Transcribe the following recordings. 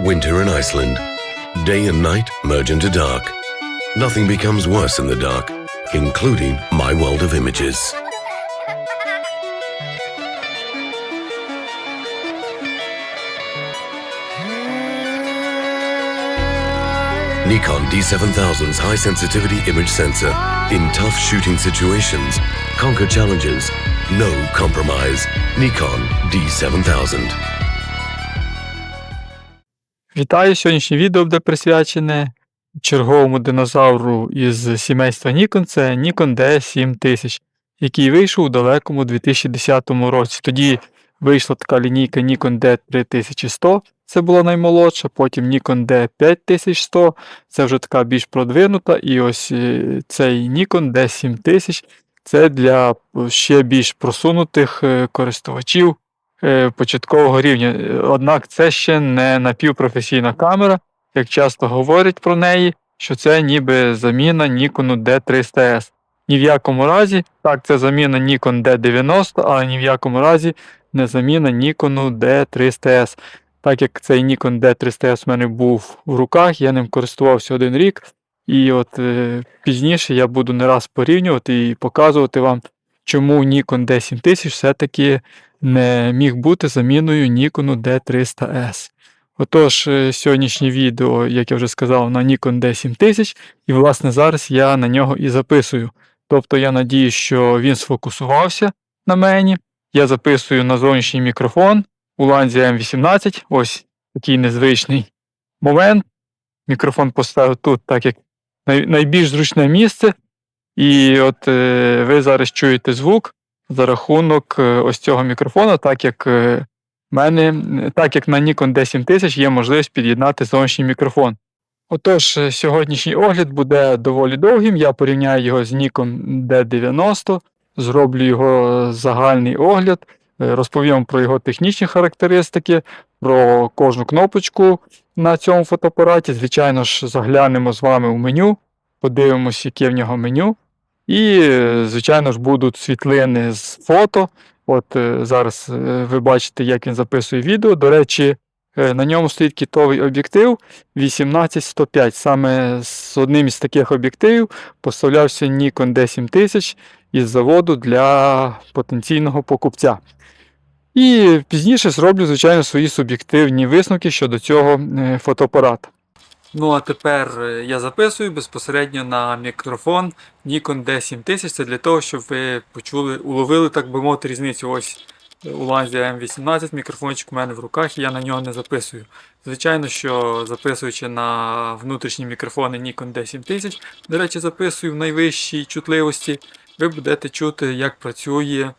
Winter in Iceland. Day and night merge into dark. Nothing becomes worse in the dark, including my world of images. Nikon D7000's high sensitivity image sensor in tough shooting situations. Conquer challenges. No compromise. Nikon D7000. Вітаю! Сьогоднішнє відео буде присвячене черговому динозавру із сімейства Nikon. Це Nikon D7000, який вийшов у далекому 2010 році. Тоді вийшла така лінійка Nikon D3100, це була наймолодша, потім Nikon D5100, це вже така більш продвинута. І ось е, цей Nikon D7000 це для ще більш просунутих е, користувачів початкового рівня. Е, Однак це ще не напівпрофесійна камера, як часто говорять про неї, що це ніби заміна Nikon D300S. Ні в якому разі, так, це заміна Nikon D90, але ні в якому разі не заміна Nikon D300S. Так як цей Nikon D300S в мене був в руках, я ним користувався один рік, і от е, пізніше я буду не раз порівнювати і показувати вам, чому Nikon D7000 все-таки не міг бути заміною Nikon D300S. Отож, е, сьогоднішнє відео, як я вже сказав, на Nikon D7000, і власне зараз я на нього і записую. Тобто я надію, що він сфокусувався на мені. Я записую на зовнішній мікрофон у ланзі М18. Ось такий незвичний момент. Мікрофон поставив тут, так як найбільш зручне місце. І от е, ви зараз чуєте звук за рахунок е, ось цього мікрофона, так як е, мене, так як на Nikon D7000 є можливість під'єднати зовнішній мікрофон. Отож, е, сьогоднішній огляд буде доволі довгим. Я порівняю його з Nikon D90, зроблю його загальний огляд, розповім про його технічні характеристики, про кожну кнопочку на цьому фотоапараті. Звичайно ж, заглянемо з вами у меню, подивимось, яке в нього меню. І, звичайно ж, будуть світлини з фото. От е, зараз е, ви бачите, як він записує відео. До речі, е, на ньому стоїть кітовий об'єктив 18105. Саме з одним із таких об'єктивів поставлявся Nikon D7000 із заводу для потенційного покупця. І пізніше зроблю, звичайно, свої суб'єктивні висновки щодо цього фотоапарата. Ну, а тепер е, я записую безпосередньо на мікрофон Nikon D7000. Це для того, щоб ви почули, уловили, так би мовити, різницю. Ось е, у ланзі М18 мікрофончик у мене в руках, і я на нього не записую. Звичайно, що записуючи на внутрішні мікрофони Nikon D7000, до речі, записую в найвищій чутливості, ви будете чути, як працює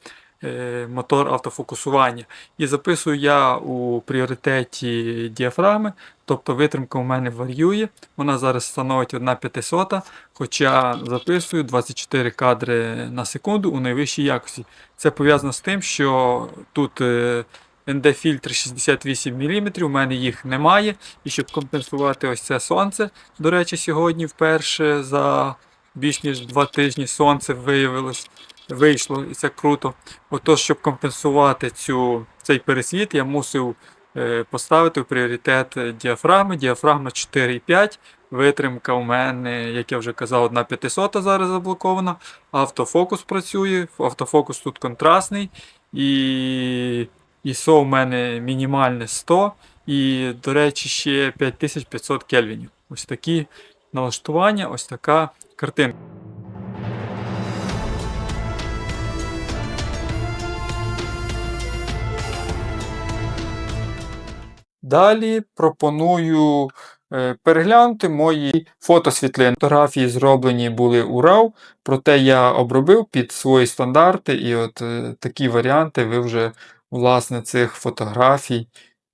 мотор автофокусування. І записую я у пріоритеті діафрами, тобто витримка у мене варіює. Вона зараз становить 1,500, хоча записую 24 кадри на секунду у найвищій якості. Це пов'язано з тим, що тут е, ND-фільтр 68 мм, у мене їх немає. І щоб компенсувати ось це сонце, до речі, сьогодні вперше за більш ніж 2 тижні сонце виявилось. Вийшло і це круто. Отож, щоб компенсувати цю, цей пересвіт, я мусив е, поставити в пріоритет діафрагми. Діафрагма 4,5. Витримка у мене, як я вже казав, 1,500 зараз заблокована. Автофокус працює. Автофокус тут контрастний. І ISO у мене мінімальне 100. І, до речі, ще 5500 кельвінів. Ось такі налаштування, ось така картинка. Далі пропоную е, переглянути мої фотосвітлини. Фотографії зроблені були у RAW, проте я обробив під свої стандарти, і от е, такі варіанти ви вже власне цих фотографій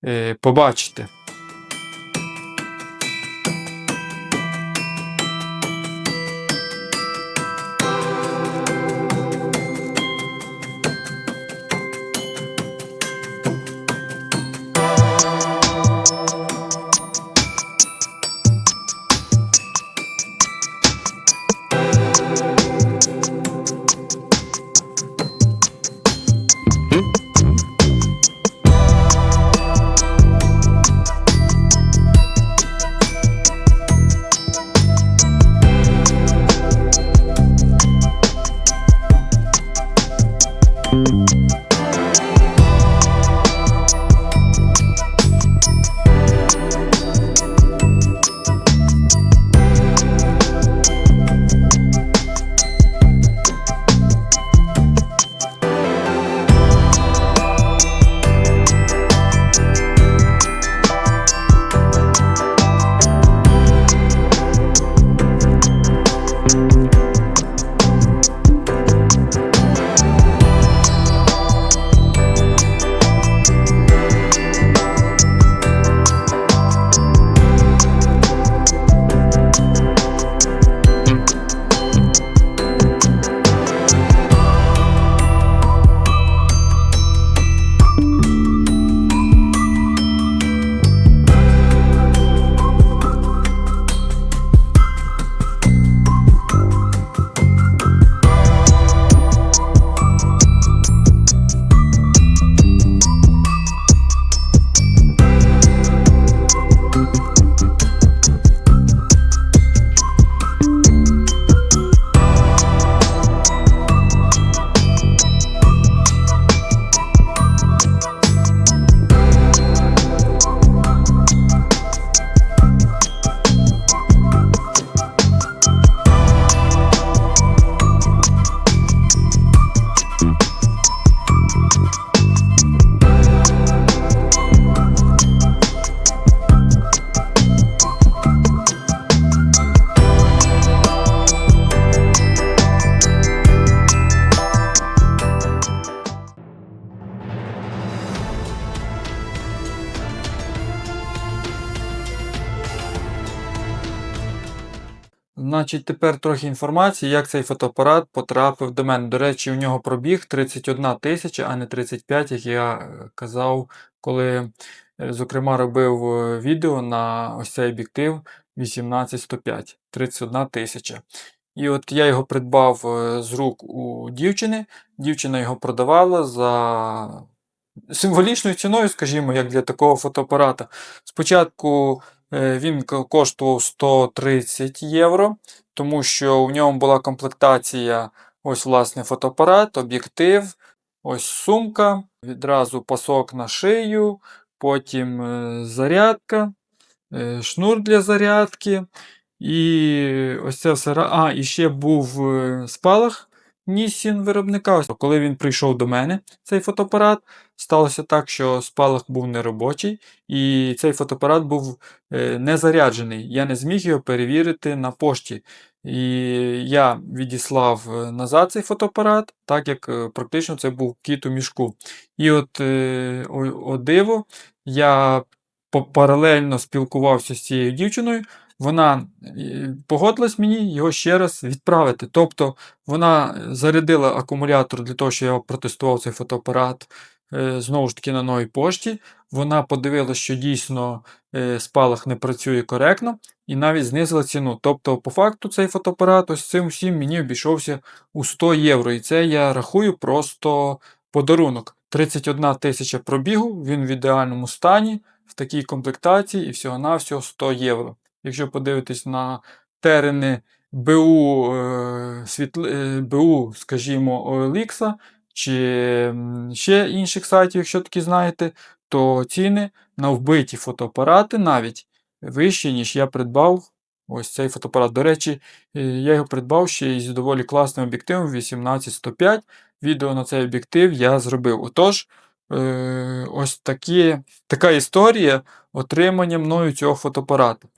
е, побачите. Значить, тепер трохи інформації, як цей фотоапарат потрапив до мене. До речі, у нього пробіг 31 тисяча, а не 35, як я е, казав, коли, е, зокрема, робив е, відео на ось цей об'єктив 18105, 31 тисяча. І от я його придбав з рук у дівчини. Дівчина його продавала за символічною ціною, скажімо, як для такого фотоапарата. Спочатку він коштував 130 євро, тому що в ньому була комплектація ось власне фотоапарат, об'єктив, ось сумка, відразу пасок на шию, потім е, зарядка, е, шнур для зарядки. І ось це все. А, і ще був е, Нісін виробника. Коли він прийшов до мене, цей фотоапарат, сталося так, що спалах був неробочий, і цей фотоапарат був е, не заряджений. Я не зміг його перевірити на пошті. І я відіслав е, назад цей фотоапарат, так як е, практично це був кіт у мішку. І от о, о диво, я паралельно спілкувався з цією дівчиною. Вона е, погодилась мені його ще раз відправити. Тобто вона зарядила акумулятор для того, щоб я протестував цей фотоапарат е, знову ж таки на новій пошті. Вона подивилася, що дійсно е, спалах не працює коректно, і навіть знизила ціну. Тобто, по факту, цей фотоапарат ось цим всім мені обійшовся у 100 євро. І це я рахую просто подарунок. 31 тисяча пробігу, він в ідеальному стані, в такій комплектації і всього-навсього 100 євро. Якщо подивитись на терени БУ, е, світли, е, БУ скажімо, OLX чи ще інших сайтів, якщо такі знаєте, то ціни на вбиті фотоапарати навіть вищі, ніж я придбав ось цей фотоапарат. До речі, е, я його придбав ще із доволі класним об'єктивом 18105. Відео на цей об'єктив я зробив. Отож, ось такі, така історія отримання мною цього фотоапарату.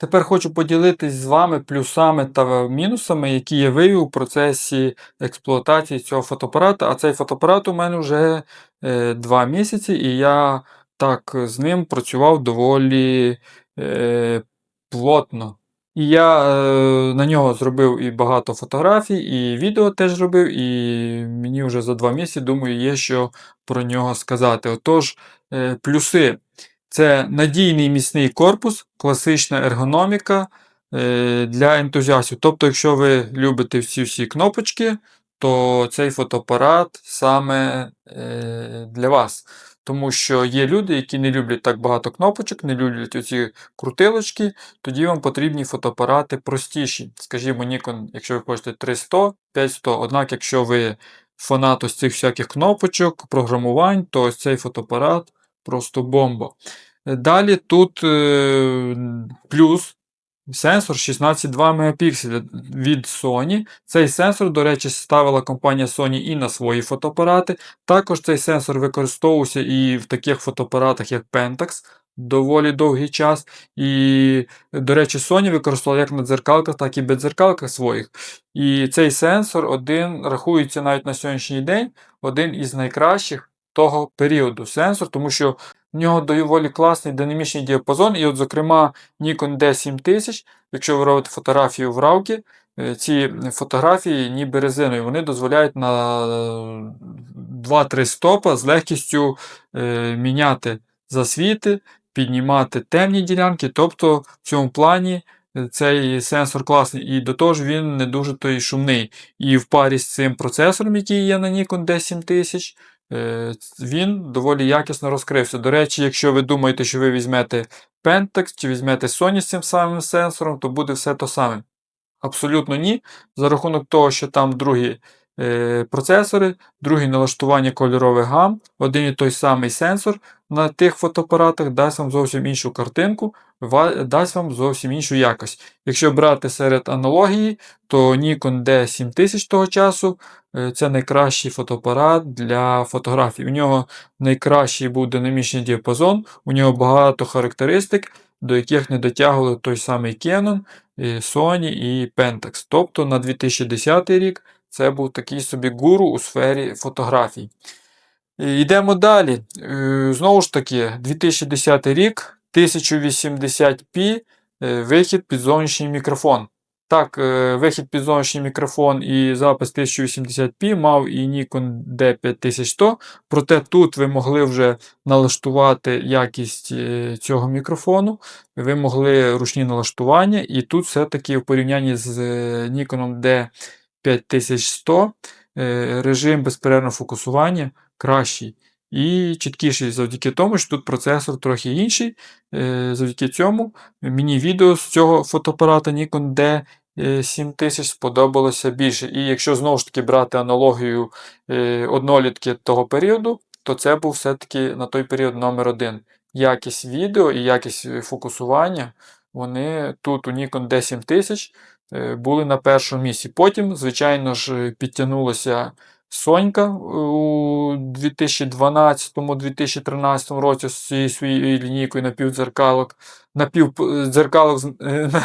Тепер хочу поділитись з вами плюсами та мінусами, які я вивів у процесі експлуатації цього фотоапарата. А цей фотоапарат у мене вже е, 2 місяці, і я так з ним працював доволі е, плотно. І я е, на нього зробив і багато фотографій, і відео теж зробив, і мені вже за 2 місяці, думаю, є що про нього сказати. Отож, е, плюси. Це надійний міцний корпус, класична ергономіка е, для ентузіастів. Тобто, якщо ви любите всі всі кнопочки, то цей фотоапарат саме е, для вас. Тому що є люди, які не люблять так багато кнопочок, не люблять оці крутилочки, тоді вам потрібні фотоапарати простіші. Скажімо, Nikon, якщо ви хочете 300, 500. Однак, якщо ви фанат ось цих всяких кнопочок, програмувань, то ось цей фотоапарат просто бомба. Далі тут е, плюс сенсор 16,2 Мп від Sony. Цей сенсор, до речі, ставила компанія Sony і на свої фотоапарати. Також цей сенсор використовувався і в таких фотоапаратах, як Pentax. Доволі довгий час. І, до речі, Sony використовувала як на дзеркалках, так і бездзеркалках своїх. І цей сенсор один рахується навіть на сьогоднішній день один із найкращих того періоду сенсор, тому що в нього доволі класний динамічний діапазон. І, от, зокрема, Nikon D7000, якщо ви робите фотографію в равки, е, ці фотографії ніби резинові, вони дозволяють на 2-3 стопа з легкістю е, міняти засвіти, піднімати темні ділянки. Тобто в цьому плані е, цей сенсор класний. І до того ж він не дуже той шумний. І в парі з цим процесором, який є на Nikon D7000, е, він доволі якісно розкрився. До речі, якщо ви думаєте, що ви візьмете Pentax чи візьмете Sony з цим самим сенсором, то буде все то саме. Абсолютно ні. За рахунок того, що там другі е, процесори, другі налаштування кольорових гам, один і той самий сенсор на тих фотоапаратах дасть вам зовсім іншу картинку, дасть вам зовсім іншу якість. Якщо брати серед аналогії, то Nikon D7000 того часу е, це найкращий фотоапарат для фотографій. У нього найкращий був динамічний діапазон, у нього багато характеристик, до яких не дотягували той самий Canon, Sony і Pentax. Тобто на 2010 рік це був такий собі гуру у сфері фотографій. Йдемо далі. Е, знову ж таки, 2010 рік, 1080p е, вихід під зовнішній мікрофон. Так, е, вихід під зовнішній мікрофон і запис 1080p мав і Nikon D5100, проте тут ви могли вже налаштувати якість цього мікрофону, ви могли ручні налаштування, і тут все-таки в порівнянні з Nikon d 5100 е, режим безперервного фокусування кращий і чіткіший завдяки тому, що тут процесор трохи інший. Е, завдяки цьому мені відео з цього фотоапарата Nikon D. Е, 7000 сподобалося більше. І якщо знову ж таки брати аналогію однолітки того періоду, то це був все-таки на той період номер один. Якість відео і якість фокусування, вони тут у Nikon D7000 були на першому місці. Потім, звичайно ж, підтягнулася Сонька у 2012-2013 році з цією своєю лінійкою напівдзеркалок, напівдзеркалок з- е, на-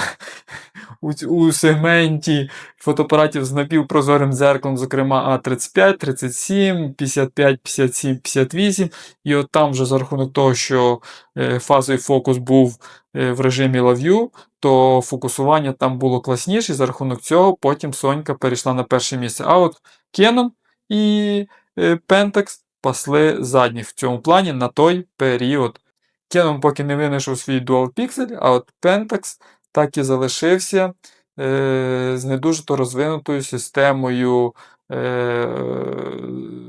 у, сегменті фотоапаратів з напівпрозорим дзеркалом, зокрема А35, 37, 55, 57, 58. І от там вже за рахунок того, що е, фазовий фокус був е, в режимі LaView, то фокусування там було класніше, і за рахунок цього потім Сонька перейшла на перше місце. А от Canon і е, Pentax пасли задні в цьому плані на той період. Canon поки не винайшов свій Dual Pixel, а от Pentax так і залишився е, з не дуже то розвинутою системою е,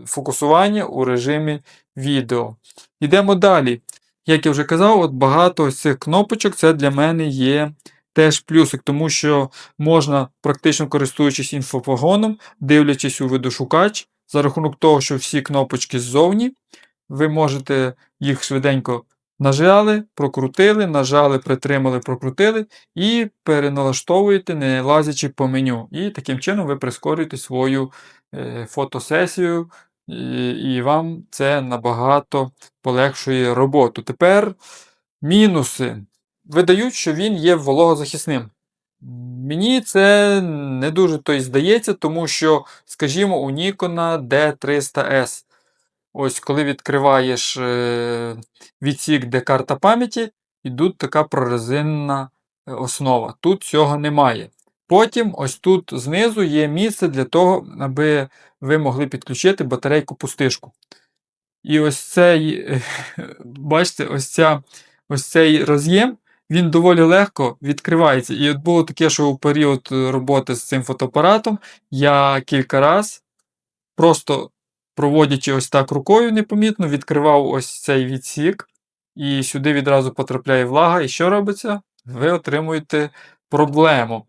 фокусування у режимі відео. Йдемо далі. Як я вже казав, от багато з цих кнопочок це для мене є теж плюсик, тому що можна, практично користуючись інфопогоном, дивлячись у видошукач, за рахунок того, що всі кнопочки ззовні, ви можете їх швиденько нажали, прокрутили, нажали, притримали, прокрутили і переналаштовуєте, не лазячи по меню. І таким чином ви прискорюєте свою е, фотосесію, і, вам це набагато полегшує роботу. Тепер мінуси. Видають, що він є вологозахисним. Мені це не дуже то й здається, тому що, скажімо, у Nikon D300S. Ось коли відкриваєш е, відсік, де карта пам'яті, йдуть така прорезинна е, основа. Тут цього немає. Потім, ось тут знизу є місце для того, аби ви могли підключити батарейку пустишку. І ось цей, бачите, ось, ця, ось цей роз'єм, він доволі легко відкривається. І от було таке, що у період роботи з цим фотоапаратом я кілька разів просто проводячи ось так рукою непомітно, відкривав ось цей відсік, і сюди відразу потрапляє влага. І що робиться? Ви отримуєте проблему.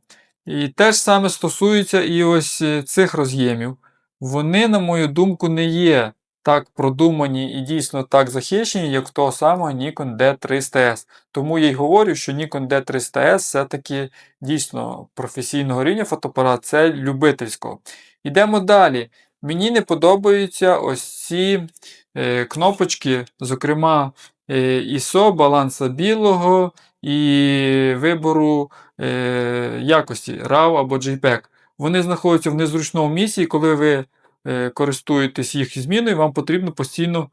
І те ж саме стосується і ось е, цих роз'ємів. Вони, на мою думку, не є так продумані і дійсно так захищені, як того самого Nikon D300S. Тому я й говорю, що Nikon D300S все-таки дійсно професійного рівня фотоапарат, це любительського. Йдемо далі. Мені не подобаються ось ці е, кнопочки, зокрема е, ISO, баланса білого і вибору е, якості RAW або JPEG. Вони знаходяться в незручному місці, і коли ви е, користуєтесь їх зміною, вам потрібно постійно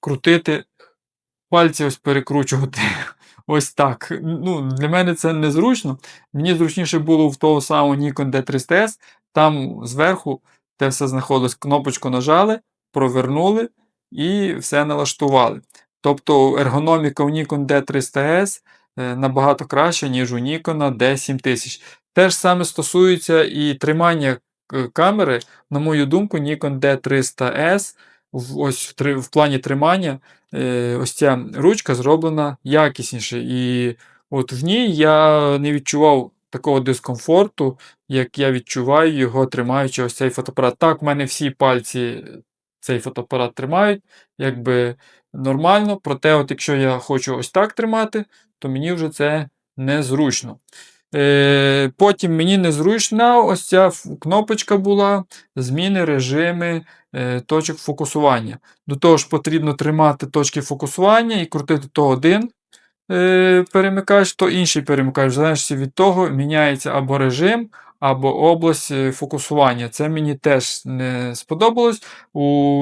крутити пальці, ось перекручувати. Ось так. Ну, Для мене це незручно. Мені зручніше було в того самого Nikon D300S, там зверху те все знаходилось, кнопочку нажали, провернули і все налаштували. Тобто ергономіка у Nikon D300S е, набагато краща, ніж у Nikon D7000. Те ж саме стосується і тримання е, камери. На мою думку, Nikon D300S в, ось в, в плані тримання е, ось ця ручка зроблена якісніше. І от в ній я не відчував такого дискомфорту, як я відчуваю його, тримаючи ось цей фотоапарат. Так, в мене всі пальці цей фотоапарат тримають, якби нормально. Проте, от якщо я хочу ось так тримати, то мені вже це незручно. Е, потім мені незручна ось ця кнопочка була зміни режими е, точок фокусування. До того ж, потрібно тримати точки фокусування і крутити то один е, перемикач, то інший перемикач. В від того, міняється або режим, або область е, фокусування. Це мені теж не сподобалось. У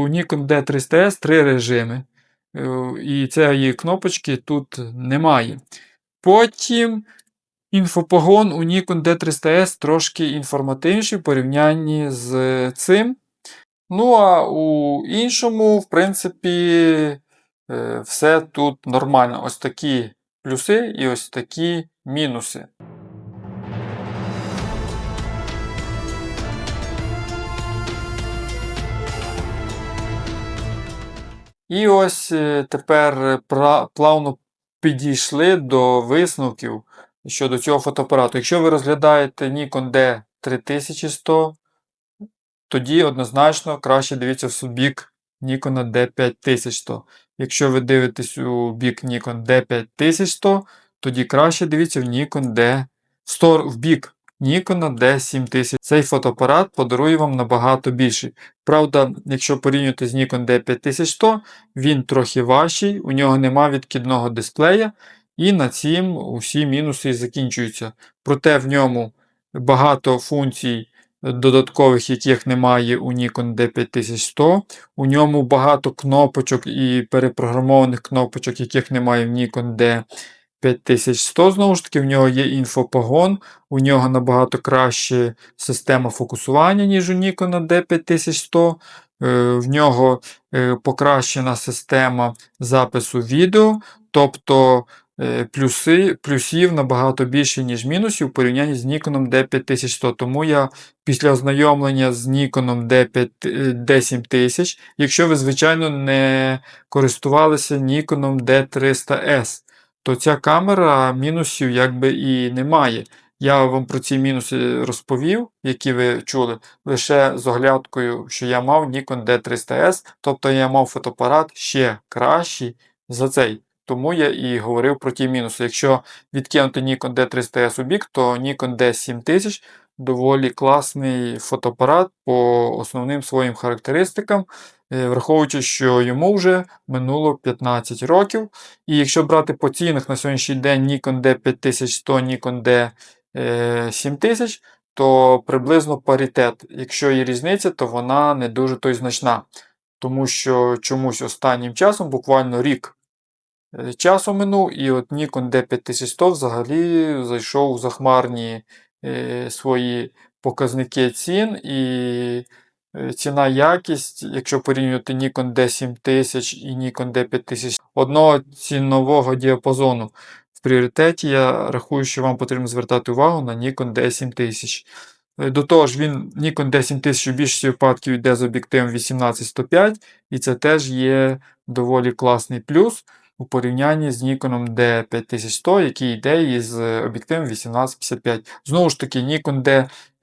Nikon D300S три режими. Е, І цієї кнопочки тут немає. Потім інфопогон у Nikon D300S трошки інформативніший в порівнянні з цим. Ну, а у іншому, в принципі, е, все тут нормально. Ось такі плюси і ось такі мінуси. І ось е, тепер е, плавно підійшли до висновків щодо цього фотоапарату. Якщо ви розглядаєте Nikon D3100, тоді однозначно краще дивіться в бік Nikon D5100. Якщо ви дивитесь у бік Nikon D5100, тоді краще дивіться в Nikon D в стор- в бік Nikon D7000. Цей фотоапарат подарує вам набагато більше. Правда, якщо порівнювати з Nikon D5100, він трохи важчий, у нього нема відкидного дисплея, і на цім усі мінуси закінчуються. Проте в ньому багато функцій додаткових, яких немає у Nikon D5100. У ньому багато кнопочок і перепрограмованих кнопочок, яких немає в Nikon D5100. Знову ж таки, в нього є інфопогон, у нього набагато краще система фокусування, ніж у Nikon D5100. Е, В нього е, покращена система запису відео, тобто е, плюси, плюсів набагато більше, ніж мінусів у порівнянні з Nikon D5100. Тому я після ознайомлення з Nikon D5, е, D7000, якщо ви, звичайно, не користувалися Nikon D300S, то ця камера мінусів якби і немає. Я вам про ці мінуси розповів, які ви чули, лише з оглядкою, що я мав Nikon D300S, тобто я мав фотоапарат ще кращий за цей. Тому я і говорив про ті мінуси. Якщо відкинути Nikon D300S у бік, то Nikon D7000 доволі класний фотоапарат по основним своїм характеристикам, враховуючи, що йому вже минуло 15 років. І якщо брати по цінах на сьогоднішній день Nikon D5100, Nikon D7000, то приблизно паритет. Якщо є різниця, то вона не дуже той значна. Тому що чомусь останнім часом, буквально рік е, часу минув, і от Nikon D5100 взагалі зайшов у захмарні е, свої показники цін. І е, ціна якість, якщо порівнювати Nikon D7000 і Nikon D5000 одного цінового діапазону. В пріоритеті я рахую, що вам потрібно звертати увагу на Nikon D7000. Е, До того ж, він Nikon D7000 у більшості випадків йде з об'єктивом 18-105, і це теж є доволі класний плюс у порівнянні з Nikon D5100, який йде із е, об'єктивом 18-55. Знову ж таки, Nikon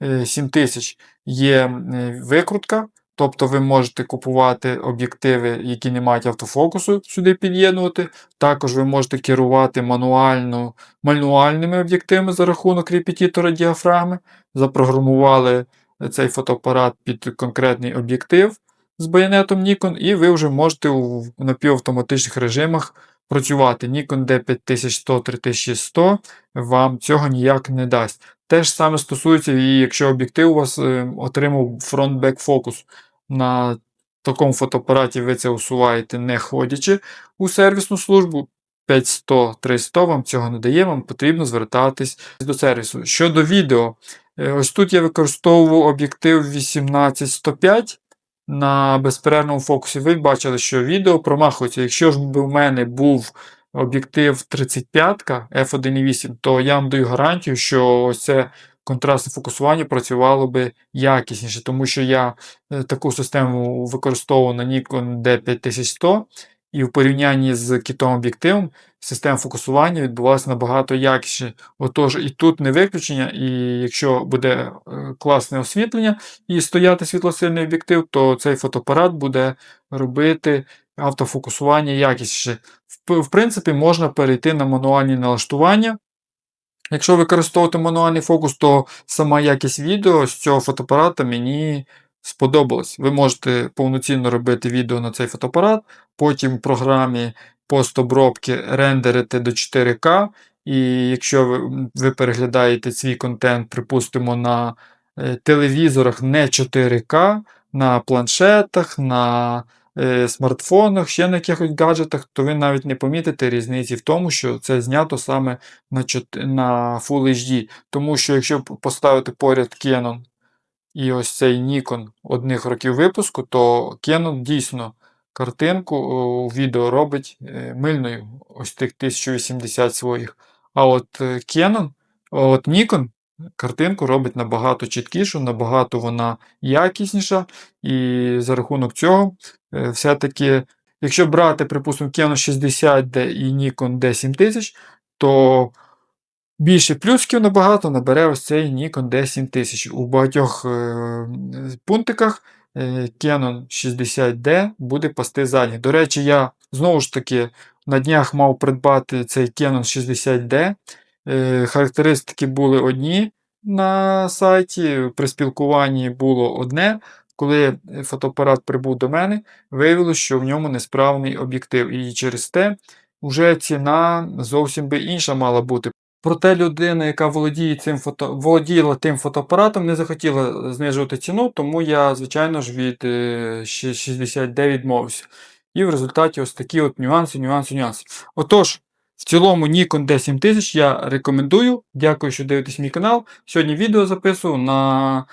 D7000 є е, викрутка. Тобто ви можете купувати об'єктиви, які не мають автофокусу, сюди під'єднувати. Також ви можете керувати мануально, мануальними об'єктивами за рахунок репетитора діафрагми. Запрограмували цей фотоапарат під конкретний об'єктив з байонетом Nikon, і ви вже можете у напівавтоматичних режимах працювати. Nikon D5100 3100 вам цього ніяк не дасть. Те ж саме стосується, і якщо об'єктив у вас е, отримав фронт-бек фокус. На такому фотоапараті ви це усуваєте не ходячи у сервісну службу. 500-300 вам цього не дає, вам потрібно звертатись до сервісу. Щодо відео, е, ось тут я використовував об'єктив 18-105 на безперервному фокусі. Ви бачили, що відео промахується. Якщо ж би в мене був об'єктив 35 F1.8, то я вам даю гарантію, що ось це контрастне фокусування працювало би якісніше, тому що я е, таку систему використовував на Nikon D5100, і в порівнянні з кітом об'єктивом система фокусування відбувалася набагато якіше. Отож, і тут не виключення, і якщо буде е, класне освітлення і стояти світлосильний об'єктив, то цей фотоапарат буде робити автофокусування якісніше. В принципі, можна перейти на мануальні налаштування. Якщо використовувати мануальний фокус, то сама якість відео з цього фотоапарата мені сподобалась. Ви можете повноцінно робити відео на цей фотоапарат, потім в програмі постобробки рендерити до 4К, І якщо ви, переглядаєте свій контент, припустимо, на е, телевізорах не 4К, на планшетах, на е, смартфонах, ще на якихось гаджетах, то ви навіть не помітите різниці в тому, що це знято саме на Full HD. Тому що якщо поставити поряд Canon і ось цей Nikon одних років випуску, то Canon дійсно картинку у відео робить е, мильною, ось тих 1080 своїх. А от е, Canon, от Nikon картинку робить набагато чіткішу, набагато вона якісніша, і за рахунок цього е, все-таки, якщо брати, припустимо, Canon 60D і Nikon D7000, то більше плюсків набагато набере ось цей Nikon D7000. У багатьох е, пунктиках е, Canon 60D буде пасти задніх. До речі, я знову ж таки на днях мав придбати цей Canon 60D. Е, характеристики були одні на сайті, при спілкуванні було одне. Коли фотоапарат прибув до мене, виявилося, що в ньому несправний об'єктив. І через те вже ціна зовсім би інша мала бути. Проте людина, яка володіє цим фото... володіла тим фотоапаратом, не захотіла знижувати ціну, тому я, звичайно ж, від е, 69 відмовився. І в результаті ось такі от нюанси, нюанси, нюанси. Отож, в цілому Nikon D7000 я рекомендую. Дякую, що дивитесь мій канал. Сьогодні відео записую на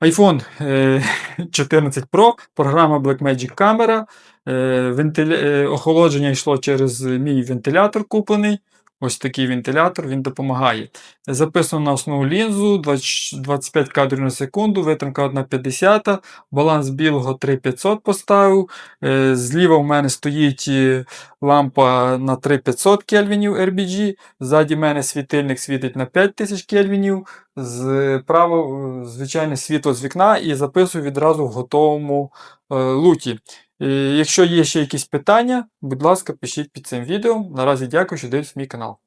iPhone е, 14 Pro, програма Blackmagic Camera. Е, вентиля... е, Охолодження йшло через мій вентилятор куплений. Ось такий вентилятор, він допомагає. Записано на основну лінзу 20 25 кадрів на секунду, витримка 1,50, баланс білого 3500 поставив. Е, Зліва в мене стоїть е, лампа на 3500 кельвінів RBG. Ззаді в мене світильник світить на 5000 кельвінів. Зправа е, звичайне світло з вікна і записую відразу в готовому луті. Е, Якщо є ще якісь питання, будь ласка, пишіть під цим відео. Наразі дякую, що дивитесь мій канал.